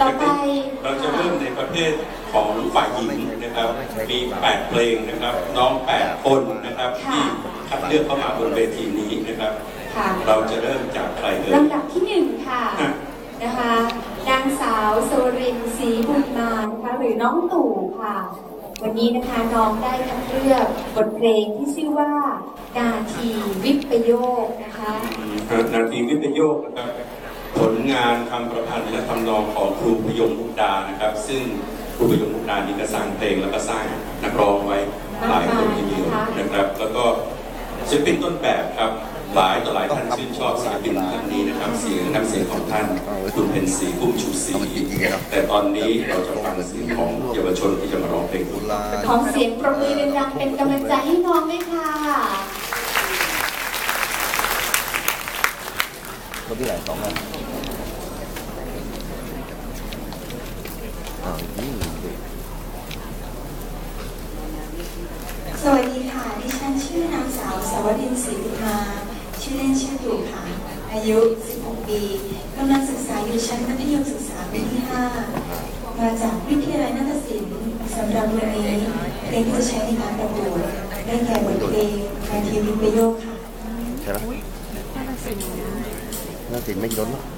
ต่อไปเราจะเริ่มในประเภทของฝ่ายหญิงนะครับ มี 8 เพลงนะครับ น้อง 8 คนนะครับค่ะที่คัดเลือกเข้ามาบนเวทีนี้นะครับค่ะเราจะเริ่มจากใครเอ่ยลำดับที่หนึ่งค่ะอะนะคะนางสาวสวรินทร์ศรีบุญมานะคะหรือน้องตู่ค่ะ วันนี้นะคะน้องได้คัดเลือกบทเพลงที่ชื่อว่า นาทีวิปโยคนะคะนาทีวิปโยคนะครับ ผลงานคำประพันธ์และทำนองของครูพยงมุกดานะครับ ซึ่งครูพยงมุกดานี่ก็สร้างเพลงแล้วก็สร้างนักร้องไว้หลายคนทีเดียวนะครับ แล้วก็ศิลปินต้นแบบครับหลายต่อหลายท่านชื่นชอบศิลปินท่านนี้นะครับ เสียงน้ำเสียงของท่านคุณเป็นสีกุ้มชูศรีแต่ตอนนี้เราจะฟังเสียงของเยาวชนที่จะมาร้องเพลงคุณขอเสียงปรบมือดังๆเป็นกำลังใจให้น้องด้วยค่ะ คนที่ไหนสองอันอ้าวยิ่งดิ สวัสดีค่ะ ดิฉันชื่อนางสาวสาวรินศรีมา ชื่อเล่นชื่อตู่ค่ะ อายุ 16 ปีกำลังศึกษาอยู่ชั้นมัธยมศึกษาปีที่ 5 มาจากวิทยาลัยนาฏศิลป์สำหรับวันนี้เพลงที่จะใช้ในการประกวดได้แก่บทเพลงนาทีวิปโยคค่ะ ใช่ไหมน่าสิไม่ล้นหรอก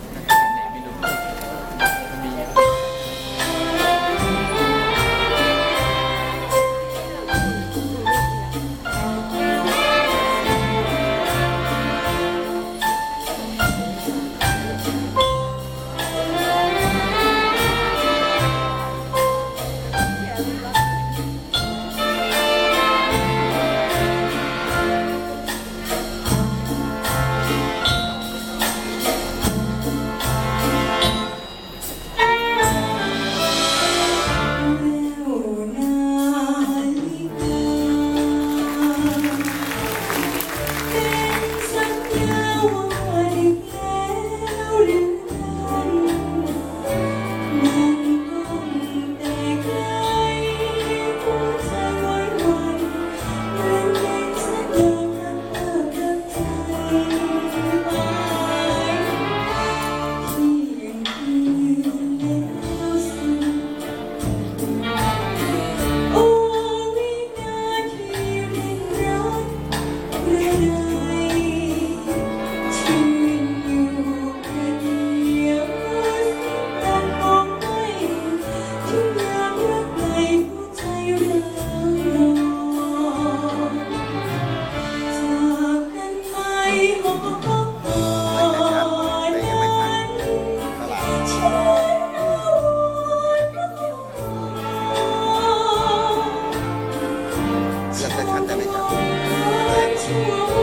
ダメだ。